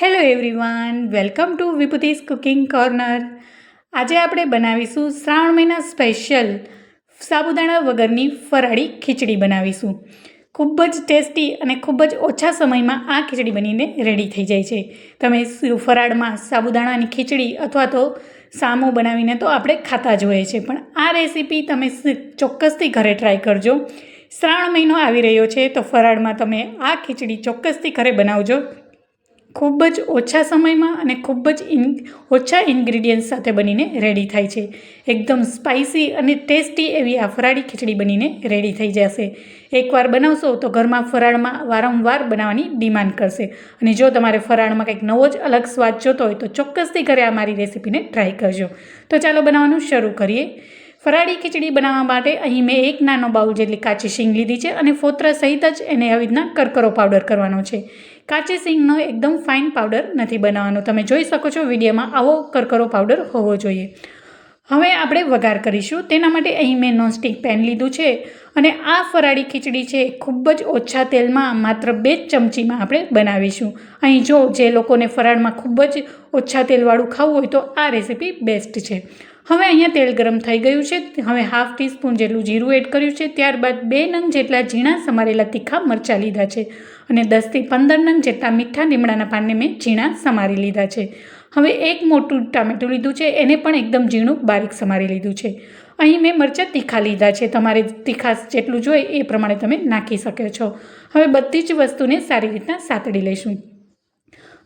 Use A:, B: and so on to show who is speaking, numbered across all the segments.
A: Hello everyone welcome to Vibhuti's cooking corner આજે આપણે બનાવીશું શ્રાવણ મહિના સ્પેશિયલ સાબુદાણા વગરની ફરાળી ખીચડી બનાવીશું. ખૂબ જ ટેસ્ટી અને ખૂબ જ ઓછા સમયમાં આ ખીચડી બનીને રેડી થઈ જાય છે. તમે ફરાળમાં સાબુદાણાની ખીચડી અથવા તો સામો બનાવીને તો આપણે ખાતા જ હોઈએ છીએ. પણ આ રેસીપી તમે ચોક્કસથી ઘરે ટ્રાય કરજો. શ્રાવણ મહિનો આવી રહ્યો છે, તો ફરાળમાં તમે આ ખીચડી ચોક્કસથી ઘરે બનાવજો. ખૂબ જ ઓછા સમયમાં અને ખૂબ જ ઇન, ઓછા ઇન્ગ્રીડિયન્ટ સાથે બનીને રેડી થાય છે. એકદમ સ્પાઇસી અને ટેસ્ટી એવી આ ફરાળી ખીચડી બનીને રેડી થઈ જશે. એકવાર બનાવશો તો ઘરમાં ફરાળમાં વારંવાર બનાવવાની ડિમાન્ડ કરશે. અને જો તમારે ફરાળમાં કંઈક નવો જ અલગ સ્વાદ જોતો હોય તો ચોક્કસથી ઘરે આ મારી રેસીપીને ટ્રાય કરજો. તો ચાલો બનાવવાનું શરૂ કરીએ. ફરાળી ખીચડી બનાવવા માટે અહીં મેં એક નાનો બાઉલ જેટલી કાચી શીંગ લીધી છે અને ફોતરા સહિત જ એને આવી રીતના કરકરો પાવડર કરવાનો છે. કાચી સિંગનો એકદમ ફાઇન પાવડર નથી બનાવવાનો. તમે જોઈ શકો છો વિડીયોમાં આવો કરકરો પાવડર હોવો જોઈએ. હવે આપણે વઘાર કરીશું. તેના માટે અહીં મેં નોનસ્ટિક પેન લીધું છે અને આ ફરાળી ખીચડી છે ખૂબ જ ઓછા તેલમાં માત્ર બે જ ચમચીમાં આપણે બનાવીશું. અહીં જો જે લોકોને ફરાળમાં ખૂબ જ ઓછા તેલવાળું ખાવું હોય તો આ રેસીપી બેસ્ટ છે. હવે અહીંયા તેલ ગરમ થઈ ગયું છે. હવે હાફ ટીસ્પૂન જેટલું જીરું એડ કર્યું છે. ત્યારબાદ બે નંગ જેટલા ઝીણા સમારેલા તીખા મરચાં લીધા છે અને દસથી પંદર નંગ જેટલા મીઠા લીમડાના પાનને મેં ઝીણા સમારી લીધા છે. હવે એક મોટું ટામેટું લીધું છે. એને પણ એકદમ ઝીણું બારીક સમારી લીધું છે. અહીં મેં મરચાં તીખા લીધા છે. તમારે તીખાશ જેટલું જોઈએ એ પ્રમાણે તમે નાખી શકો છો. હવે બધી જ વસ્તુને સારી રીતના સાતડી લઈશું.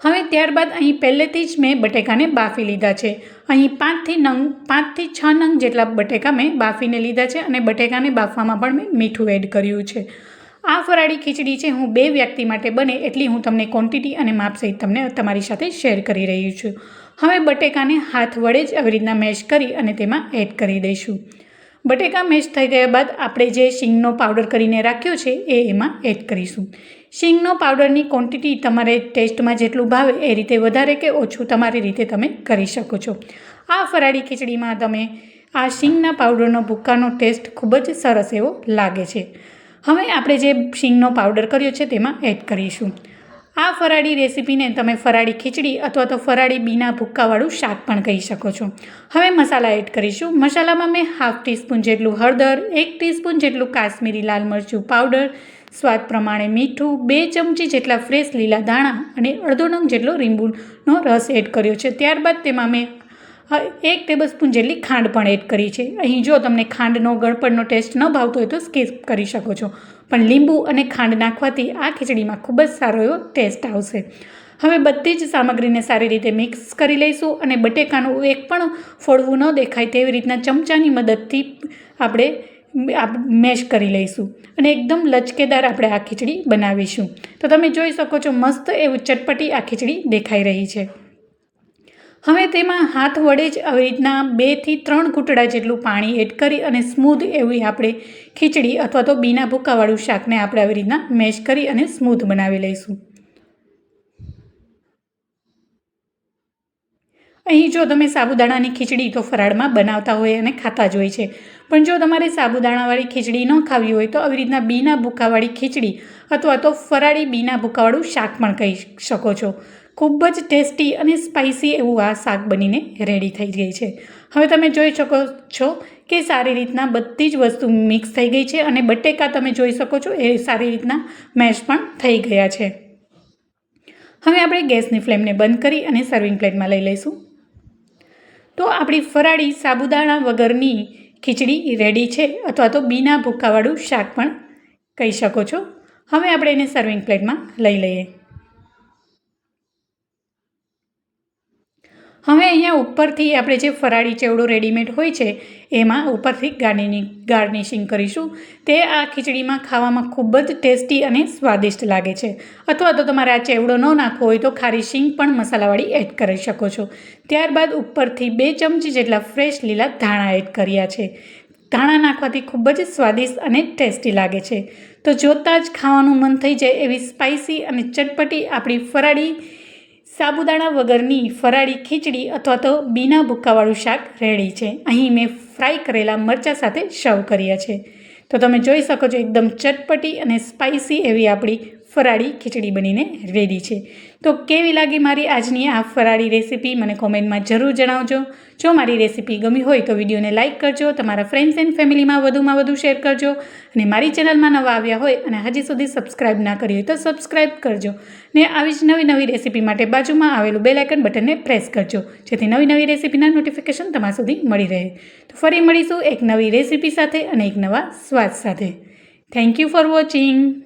A: હવે ત્યારબાદ અહીં પહેલેથી જ મેં બટેકાને બાફી લીધા છે. અહીં પાંચથી નંગ, પાંચથી છ નંગ જેટલા બટેકા મેં બાફીને લીધા છે અને બટેકાને બાફવામાં પણ મેં મીઠું એડ કર્યું છે. આ ફરાળી ખીચડી છે, હું બે વ્યક્તિ માટે બને એટલી હું તમને ક્વોન્ટિટી અને માપ સહિત તમને તમારી સાથે શેર કરી રહી છું. હવે બટેકાને હાથ વડે જ આવી રીતના મેશ કરી અને તેમાં એડ કરી દઈશું. બટેકા મેશ થઈ ગયા બાદ આપણે જે શીંગનો પાવડર કરીને રાખ્યો છે, એ એમાં એડ કરીશું. શીંગનો પાવડરની ક્વોન્ટિટી તમારે ટેસ્ટમાં જેટલું ભાવે એ રીતે વધારે કે ઓછું તમારી રીતે તમે કરી શકો છો. આ ફરાળી ખીચડીમાં તમે આ શીંગના પાવડરનો ભૂક્કાનો ટેસ્ટ ખૂબ જ સરસ એવો લાગે છે. હવે આપણે જે શીંગનો પાવડર કર્યો છે તેમાં એડ કરીશું. આ ફરાળી રેસીપીને તમે ફરાળી ખીચડી અથવા તો ફરાળી બીના ભૂક્કાવાળું શાક પણ કહી શકો છો. હવે મસાલા એડ કરીશું. મસાલામાં મેં હાફ ટીસ્પૂન જેટલું હળદર, એક ટીસ્પૂન જેટલું કાશ્મીરી લાલ મરચું પાવડર, સ્વાદ પ્રમાણે મીઠું, બે ચમચી જેટલા ફ્રેશ લીલા દાણા અને અડધો નંગ જેટલો લીંબુનો રસ એડ કર્યો છે. ત્યારબાદ તેમાં મેં એક ટેબલસ્પૂન જેટલી ખાંડ પણ એડ કરી છે. અહીં જો તમને ખાંડનો ગળપણનો ટેસ્ટ ન ભાવતો હોય તો સ્કીપ કરી શકો છો. પણ લીંબુ અને ખાંડ નાખવાથી આ ખીચડીમાં ખૂબ જ સારો એવો ટેસ્ટ આવશે. હવે બધી જ સામગ્રીને સારી રીતે મિક્સ કરી લઈશું અને બટેકાનું એક પણ ફોડવું ન દેખાય તેવી રીતના ચમચાની મદદથી આપણે મેશ કરી લઈશું અને એકદમ લચકેદાર આપણે આ ખીચડી બનાવીશું. તો તમે જોઈ શકો છો મસ્ત એવું ચટપટી આ ખીચડી દેખાઈ રહી છે. હવે તેમાં હાથ વડે જ આવી રીતના બેથી ત્રણ ઘૂંટડા જેટલું પાણી એડ કરી અને સ્મૂધ એવી આપણે ખીચડી અથવા તો બીના ભૂકાવાળું શાકને આપણે આવી રીતના મેશ કરી અને સ્મૂધ બનાવી લઈશું. અહીં જો તમે સાબુદાણાની ખીચડી તો ફરાળમાં બનાવતા હોય અને ખાતા જ હોય છે. પણ જો તમારે સાબુદાણાવાળી ખીચડી ન ખાવી હોય તો આવી રીતના બીના ભૂકાવાળી ખીચડી અથવા તો ફરાળી બીના ભૂકાવાળું શાક પણ કહી શકો છો. ખૂબ જ ટેસ્ટી અને સ્પાઇસી એવું આ શાક બનીને રેડી થઈ ગઈ છે. હવે તમે જોઈ શકો છો કે સારી રીતના બધી જ વસ્તુ મિક્સ થઈ ગઈ છે અને બટેકા તમે જોઈ શકો છો એ સારી રીતના મેશ પણ થઈ ગયા છે. હવે આપણે ગેસની ફ્લેમને બંધ કરી અને સર્વિંગ પ્લેટમાં લઈ લઈશું. તો આપણી ફરાળી સાબુદાણા વગરની ખીચડી રેડી છે અથવા તો બીના ભૂક્કાવાળું શાક પણ કહી શકો છો. હવે આપણે એને સર્વિંગ પ્લેટમાં લઈ લઈએ. હવે અહીંયા ઉપરથી આપણે જે ફરાળી ચેવડો રેડીમેડ હોય છે, એમાં ઉપરથી ગાર્નિંગ ગાર્નિશિંગ કરીશું. તે આ ખીચડીમાં ખાવામાં ખૂબ જ ટેસ્ટી અને સ્વાદિષ્ટ લાગે છે. અથવા તો તમારે આ ચેવડો ન નાખવો હોય તો ખારી શીંગ પણ મસાલાવાળી એડ કરી શકો છો. ત્યારબાદ ઉપરથી બે ચમચી જેટલા ફ્રેશ લીલા ધાણા એડ કર્યા છે. ધાણા નાખવાથી ખૂબ જ સ્વાદિષ્ટ અને ટેસ્ટી લાગે છે. તો જોતાં જ ખાવાનું મન થઈ જાય એવી સ્પાઇસી અને ચટપટી આપણી ફરાળી સાબુદાણા વગરની ફરાળી ખીચડી અથવા તો બીના ભૂક્કાવાળું શાક રેડી છે. અહીં મેં ફ્રાય કરેલા મરચાં સાથે સર્વ કર્યા છે. તો તમે જોઈ શકો છો, એકદમ ચટપટી અને સ્પાઇસી એવી આપણી ફરાળી ખીચડી બનીને રેડી છે. તો કેવી લાગી મારી આજની આ ફરાળી રેસીપી મને કોમેન્ટમાં જરૂર જણાવજો. જો મારી રેસીપી ગમી હોય તો વિડીયોને લાઇક કરજો, તમારા ફ્રેન્ડ્સ એન્ડ ફેમિલીમાં વધુમાં વધુ શેર કરજો, અને મારી ચેનલમાં નવા આવ્યા હોય અને હજી સુધી સબસ્ક્રાઇબ ના કરી હોય તો સબસ્ક્રાઇબ કરજો. ને આવી જ નવી નવી રેસીપી માટે બાજુમાં આવેલું બેલ બટનને પ્રેસ કરજો, જેથી નવી નવી રેસીપીના નોટિફિકેશન તમારા સુધી મળી રહે. તો ફરી મળીશું એક નવી રેસીપી સાથે અને એક નવા સ્વાદ સાથે. Thank you for watching